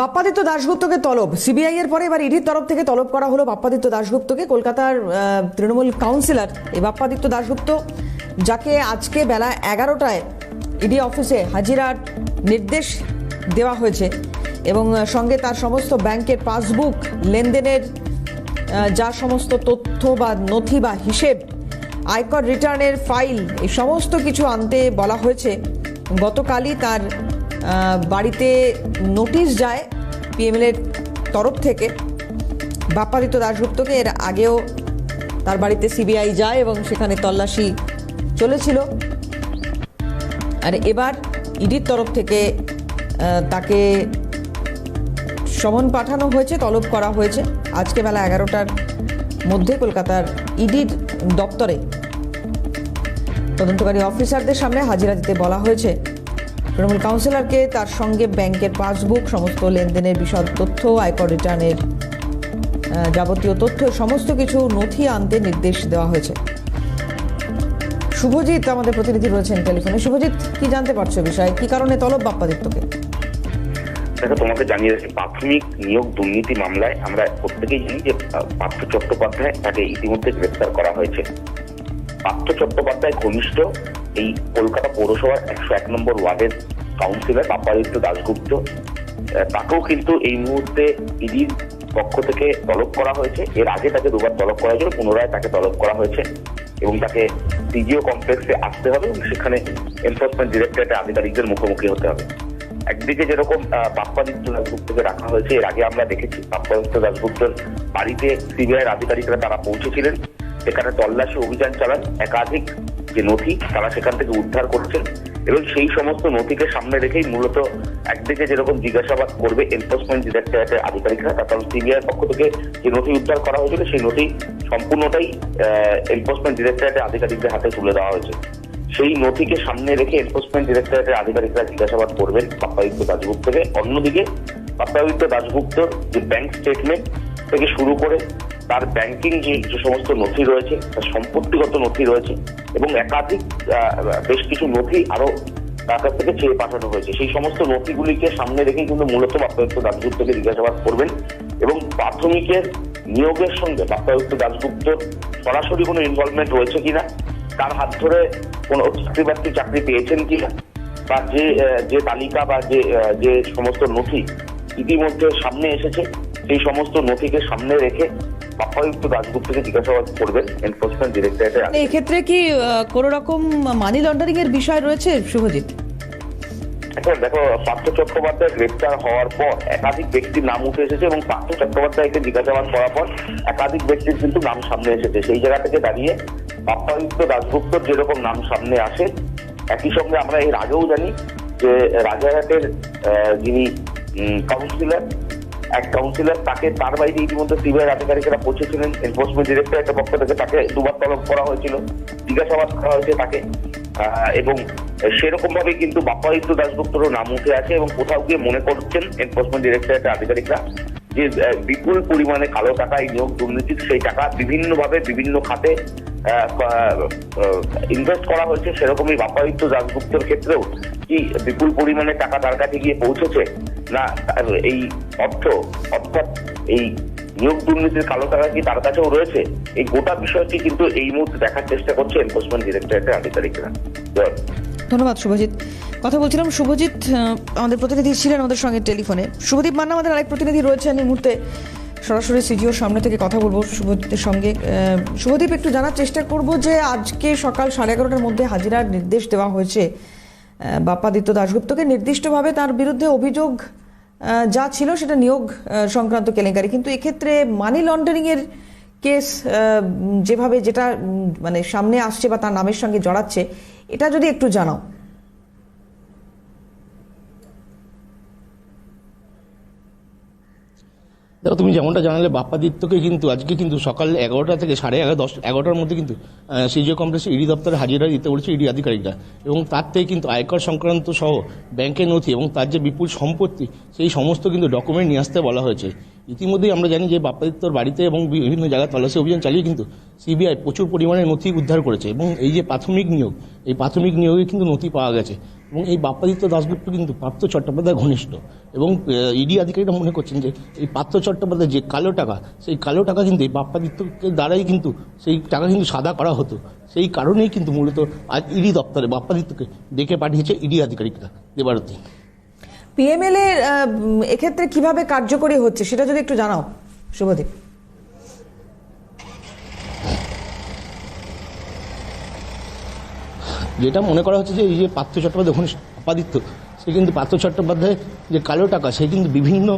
বাপ্পাদিত্য দাশগুপ্তকে তলব। সিবিআই এর পরে এবার ইডির তরফ থেকে তলব করা হলো বাপ্পাদিত্য দাশগুপ্তকে। কলকাতার তৃণমূল কাউন্সিলর এই বাপ্পাদিত্য দাশগুপ্ত, যাকে আজকে বেলা এগারোটায় ইডি অফিসে হাজিরার নির্দেশ দেওয়া হয়েছে এবং সঙ্গে তার সমস্ত ব্যাংকের পাসবুক, লেনদেনের যা সমস্ত তথ্য বা নথি বা হিসেব, আয়কর রিটার্নের ফাইল, এই সমস্ত কিছু আনতে বলা হয়েছে। গতকালই তার বাড়িতে নোটিশ যায় পিএমএল এর তরফ থেকে। বাপ্পাদিত্য দাশগুপ্তকে এর আগেও তার বাড়িতে সিবিআই যায় এবং সেখানে তল্লাশি চলেছিল। আর এবার ইডির তরফ থেকে তাকে সমন পাঠানো হয়েছে, তলব করা হয়েছে। আজকে বেলা এগারোটার মধ্যে কলকাতার ইডির দপ্তরে তদন্তকারী অফিসারদের সামনে হাজিরা দিতে বলা হয়েছে। তৃণমূল কাউন্সিলরকে, তার সঙ্গে ব্যাংকের পাসবুক, সমস্ত লেনদেনের বিশদ তথ্য, আয়কর রিটার্নের যাবতীয় তথ্য, সমস্ত কিছু নথি আনতে নির্দেশ দেওয়া হয়েছে। শুভজিৎ, আমাদের প্রতিনিধি রয়েছেন টেলিফোনে। শুভজিৎ, কি জানতে পারছ বিষয়ে? কি কারণে তলব বাপ্পাদিত্যকে? দেখো, তোমাকে জানিয়ে রাখি, প্রাথমিক নিয়োগ দুর্নীতি মামলায় আমরা প্রত্যেকেই জানি যে পার্থ চট্টোপাধ্যায় তাকে ইতিমধ্যে গ্রেফতার করা হয়েছে। পার্থ চট্টোপাধ্যায় ঘনিষ্ঠ এই কলকাতা পৌরসভার একশো এক নম্বর ওয়ার্ডের কাউন্সিলর বাপ্পাদিত্য দাশগুপ্ত তাকেও কিন্তু এই মুহূর্তে ইডির পক্ষ থেকে তলব করা হয়েছে। এর আগে তাকে দুবার তলব করা হয়েছিল পুনরায় তাকে তলব করা হয়েছে এবং তাকে সিজিও কমপ্লেক্সে আসতে হবে এবং সেখানে এনফোর্সমেন্ট ডিরেক্টরেটের আধিকারিকদের মুখোমুখি হতে হবে। একদিকে যেরকম আহ, বাপ্পাদিত্য দাসগুপ্তকে রাখা হয়েছে এর আগে আমরা দেখেছি বাপ্পাদিত্য দাসগুপ্তর বাড়িতে সিবিআইয়ের আধিকারিকরা তারা পৌঁছেছিলেন। সেখানে তল্লাশি অভিযান চালান। একাধিক যে নথি, তারা সেখান থেকে উদ্ধার করছেন এবং সেই সমস্ত নথিকে সামনে রেখেই মূলত একদিকে যেরকম জিজ্ঞাসাবাদ করবে এনফোর্সমেন্ট ডিরেক্টরেটের আধিকারিকরা তার কারণ সিবিআইয়ের পক্ষ থেকে যে নথি উদ্ধার করা হয়েছিল, সেই নথি সম্পূর্ণটাই এনফোর্সমেন্ট ডিরেক্টরেটের আধিকারিকদের হাতে তুলে দেওয়া হয়েছে। সেই নথিকে সামনে রেখে এনফোর্সমেন্ট ডিরেক্টরেটের আধিকারিকরা জিজ্ঞাসাবাদ করবেন বাপ্পাদিত্য দাশগুপ্তকে। অন্যদিকে বাপ্পাদিত্য দাশগুপ্তর যে ব্যাংক স্টেটমেন্ট থেকে শুরু করে তার ব্যাংকিং যে যে সমস্ত নথি রয়েছে, তার সম্পত্তিগত নথি রয়েছে এবং একাধিক বেশ কিছু নথি আরও তার কাছ থেকে চেয়ে পাঠানো হয়েছে। সেই সমস্ত নথিগুলিকে সামনে রেখে কিন্তু মূলত বাপ্পাদিত্য দাসগুপ্তকে জিজ্ঞাসাবাদ করবেন এবং প্রাথমিকের নিয়োগের সঙ্গে বাপ্পাদিত্য দাশগুপ্তর সরাসরি কোনো ইনভলভমেন্ট রয়েছে কিনা, তার হাত ধরে কোনো চাকরি বাকরি চাকরি পেয়েছেন কিনা, বা যে যে তালিকা বা যে যে সমস্ত নথি ইতিমধ্যে সামনে এসেছে, সেই সমস্ত নথিকে সামনে রেখে বাপ্পাদিত্য দাশগুপ্তকে জিজ্ঞাসাবাদ করবেন এনফোর্সমেন্ট ডিরেক্টরেটের এই ক্ষেত্রে কি কোনো রকম মানি লন্ডারিং এর বিষয় রয়েছে শুভজিৎ? এখন দেখো পার্থ চট্টোপাধ্যায় গ্রেপ্তার হওয়ার পর একাধিক ব্যক্তির নাম উঠে এসেছে এবং পার্থ চট্টোপাধ্যায়কে জিজ্ঞাসাবাদ করার পর একাধিক ব্যক্তির কিন্তু নাম সামনে এসেছে। সেই জায়গা থেকে দাঁড়িয়ে বাপ্পাদিত্য দাশগুপ্তর যেরকম নাম সামনে আসে একই সঙ্গে আমরা এর আগেও জানি যে রাজারহাটের যিনি কাউন্সিলর এক কাউন্সিলর তাকে তার বাইরে ইতিমধ্যে সিবিআই আধিকারিকেরা পৌঁছেছিলেন এনফোর্সমেন্ট ডিরেক্টরেটের পক্ষ থেকে তাকে দুবার তলব করা হয়েছিল, জিজ্ঞাসাবাদ করা হয়েছে তাকে এবং সেরকম ভাবে কিন্তু বাপ্পাদিত্য দাসগুপ্তরও নাম উঠে আছে এবং কোথাও গিয়ে মনে করছেন এনফোর্সমেন্ট ডিরেক্টরেটের আধিকারিকরা। যে বিপুল পরিমাণে কালো টাকা এই নিয়োগ দুর্নীতির সেই টাকা বিভিন্নভাবে বিভিন্ন খাতে ইনভেস্ট করা হয়েছে সেরকমই বাপ্পাদিত্য দাশগুপ্তর ক্ষেত্রেও। কি বিপুল পরিমাণে টাকা তার কাছে গিয়ে পৌঁছেছে? না এই অর্থ, অর্থাৎ এই নিয়োগ দুর্নীতির কালো টাকা কি তার কাছেও রয়েছে? এই গোটা বিষয়টি কিন্তু এই মুহূর্তে দেখার চেষ্টা করছে এনফোর্সমেন্ট ডিরেক্টরেটের আধিকারিকরা। ধন্যবাদ শুভজিৎ। কথা বলছিলাম শুভজিৎ আমাদের প্রতিনিধি ছিলেন আমাদের সঙ্গে টেলিফোনে। শুভদীপ মান্না আমাদের আরেক প্রতিনিধি রয়েছেন এই মুহূর্তে। সরাসরি সিজিওর সামনে থেকে কথা বলব শুভদীপের সঙ্গে। শুভদীপ একটু জানার চেষ্টা করব যে আজকে সকাল সাড়ে এগারোটার মধ্যে হাজিরার নির্দেশ দেওয়া হয়েছে। আহ, বাপ্পাদিত্য দাশগুপ্তকে নির্দিষ্টভাবে তার বিরুদ্ধে অভিযোগ যা ছিল সেটা নিয়োগ সংক্রান্ত কেলেঙ্কারি। কিন্তু এক্ষেত্রে মানি লন্ডারিংয়ের কেস যেভাবে যেটা মানে সামনে আসছে বা তার নামের সঙ্গে জড়াচ্ছে এটা যদি একটু জানাও। দেখো, তুমি যেমনটা জানালে বাপ্পাদিত্যকে কিন্তু আজকে কিন্তু সকাল এগারোটা থেকে সাড়ে এগারো, দশ, এগারোটার মধ্যে কিন্তু সিজিও কমপ্লেক্সে ইডি দপ্তরে হাজিরা দিতে বলেছে ইডি আধিকারিকরা। এবং তার থেকে কিন্তু আয়কর সংক্রান্ত সহ ব্যাংকের নথি এবং তার যে বিপুল সম্পত্তি, সেই সমস্ত কিন্তু ডকুমেন্ট নিয়ে আসতে বলা হয়েছে। ইতিমধ্যেই আমরা জানি যে বাপ্পাদিত্যর বাড়িতে এবং বিভিন্ন জায়গায় তল্লাশি অভিযান চালিয়ে কিন্তু সিবিআই প্রচুর পরিমাণে নথি উদ্ধার করেছে এবং এই যে প্রাথমিক নিয়োগ, এই প্রাথমিক নিয়োগে কিন্তু নথি পাওয়া গেছে এবং এই বাপ্পাদিত্য দাসগুপ্ত কিন্তু পার্থ চট্টোপাধ্যায় ঘনিষ্ঠ এবং ইডি আধিকারিকরা মনে করছেন যে এই পার্থ চট্টোপাধ্যায় যে কালো টাকা, সেই কালো টাকা কিন্তু এই বাপ্পাদিত্যকে দ্বারাই কিন্তু সেই টাকা কিন্তু সাদা করা হতো। সেই কারণেই কিন্তু মূলত আজ ইডি দপ্তরে বাপ্পাদিত্যকে ডেকে পাঠিয়েছে ইডি আধিকারিকরা দেবারতী। পিএমএল এর আহ, এক্ষেত্রে কীভাবে কার্যকরী হচ্ছে সেটা যদি একটু জানাও শুভদীপ। যেটা মনে করা হচ্ছে যে এই যে পার্থ চট্টোপাধ্যায় ঘনিষ্ঠ আপাদিত্য সে কিন্তু পার্থ চট্টোপাধ্যায় যে কালো টাকা সে কিন্তু বিভিন্ন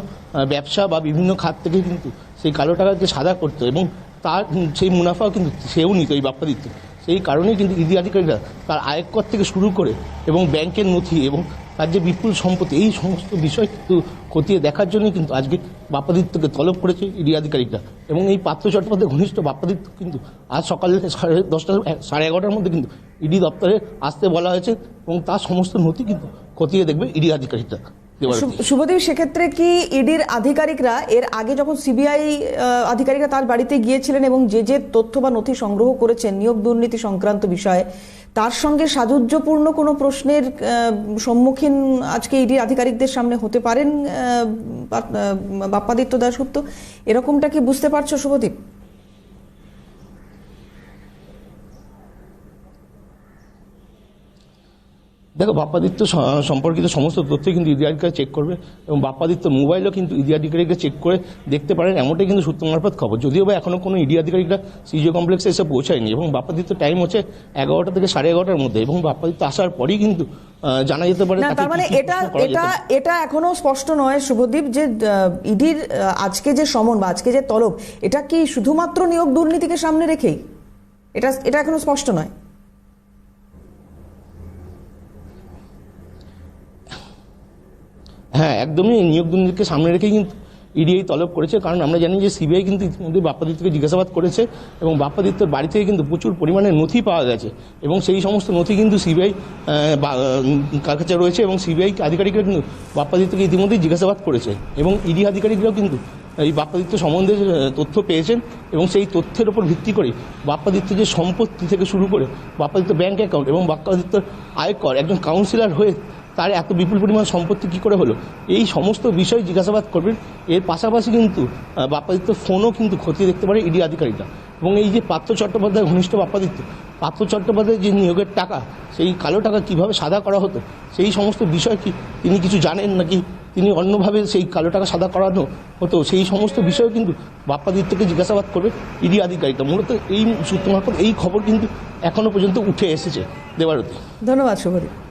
ব্যবসা বা বিভিন্ন খাত থেকে কিন্তু সেই কালো টাকাকে সাদা করতো এবং তার সেই মুনাফাও কিন্তু সেও নিত এই বাপ্পাদিত্য। সেই কারণেই কিন্তু ইডি আধিকারিকরা তার আয়কর থেকে শুরু করে এবং ব্যাংকের নথি এবং তার যে বিপুল সম্পত্তি এই সমস্ত বিষয় কিন্তু খতিয়ে দেখার জন্যই কিন্তু আজকে বাপ্পাদিত্যকে তলব করেছে ইডি আধিকারিকরা। এবং এই পার্থ চট্টোপাধ্যায় ঘনিষ্ঠ বাপ্পাদিত্য কিন্তু আজ সকালে সাড়ে দশটা সাড়ে এগারোটার মধ্যে কিন্তু ইডি দপ্তরে আসতে বলা হয়েছে এবং তার সমস্ত নথি কিন্তু খতিয়ে দেখবে ইডি আধিকারিকরা শুভদেব সেক্ষেত্রে কি ইডির আধিকারিকরা এর আগে যখন সিবিআই আধিকারিকরা তার বাড়িতে গিয়েছিলেন এবং যে যে তথ্য বা নথি সংগ্রহ করেছেন নিয়োগ দুর্নীতি সংক্রান্ত বিষয়ে তার সঙ্গে সাযুজ্যপূর্ণ কোনো প্রশ্নের সম্মুখীন আজকে ইডি আধিকারিকদের সামনে হতে পারেন বাপ্পাদিত্য দাশগুপ্ত। এরকমটা কি বুঝতে পারছ, শুভদীপ? দেখো বাপ্পাদিত্য সম্পর্কিত সমস্ত তথ্য কিন্তু ইডি আধিকারিক চেক করবে এবং বাপ্পাদিত্য মোবাইলও কিন্তু ইডি আধিকারিকরা চেক করে দেখতে পারেন এমনটাই কিন্তু সূত্র মারফত খবর। যদিও বা এখনও কোনো ইডি আধিকারিকরা সিজিও কমপ্লেক্সে এসে পৌঁছায়নি এবং বাপ্পাদিত্য টাইম হচ্ছে এগারোটা থেকে সাড়ে এগারোটার মধ্যে এবং বাপ্পাদিত্য আসার পরেই কিন্তু জানা যেতে পারে না তার মানে এটা এটা এটা এখনও স্পষ্ট নয় শুভদীপ যে ইডির আজকে যে সমন বা আজকে যে তলব এটা কি শুধুমাত্র নিয়োগ দুর্নীতিকে সামনে রেখেই? এটা এটা এখনও স্পষ্ট নয় হ্যাঁ একদমই নিয়োগ দুর্নীতিকে সামনে রেখেই কিন্তু ইডি এই তলব করেছে, কারণ আমরা জানি যে সিবিআই কিন্তু ইতিমধ্যে বাপ্পাদিত্যকে জিজ্ঞাসাবাদ করেছে এবং বাপ্পাদিত্যর বাড়ি থেকে কিন্তু প্রচুর পরিমাণে নথি পাওয়া গেছে এবং সেই সমস্ত নথি কিন্তু সিবিআই কাছে রয়েছে এবং সিবিআই আধিকারিকরা কিন্তু বাপ্পাদিত্যকে ইতিমধ্যেই জিজ্ঞাসাবাদ করেছে এবং ইডি আধিকারিকরাও কিন্তু এই বাপ্পাদিত্য সম্বন্ধে তথ্য পেয়েছেন এবং সেই তথ্যের উপর ভিত্তি করে বাপ্পাদিত্য যে সম্পত্তি থেকে শুরু করে বাপ্পাদিত্য ব্যাংক অ্যাকাউন্ট এবং বাপ্পাদিত্যর আয়কর, একজন কাউন্সিলর হয়ে তার এত বিপুল পরিমাণ সম্পত্তি কী করে হলো? এই সমস্ত বিষয় জিজ্ঞাসাবাদ করবেন। এর পাশাপাশি কিন্তু বাপ্পাদিত্য ফোনও কিন্তু খতিয়ে দেখতে পারে ইডি আধিকারিকরা। এবং এই যে পার্থ চট্টোপাধ্যায়, ঘনিষ্ঠ বাপ্পাদিত্য, পার্থ চট্টোপাধ্যায় যে নিয়োগের টাকা, সেই কালো টাকা কীভাবে সাদা করা হতো? সেই সমস্ত বিষয় কি তিনি কিছু জানেন নাকি? তিনি অন্যভাবে সেই কালো টাকা সাদা করানো হতো? সেই সমস্ত বিষয় কিন্তু বাপ্পাদিত্যকে জিজ্ঞাসাবাদ করবে ইডি আধিকারিকরা। মূলত এই সূত্র মারফত এই খবর কিন্তু এখনও পর্যন্ত উঠে এসেছে দেবারতী। ধন্যবাদ, শুভদীপ।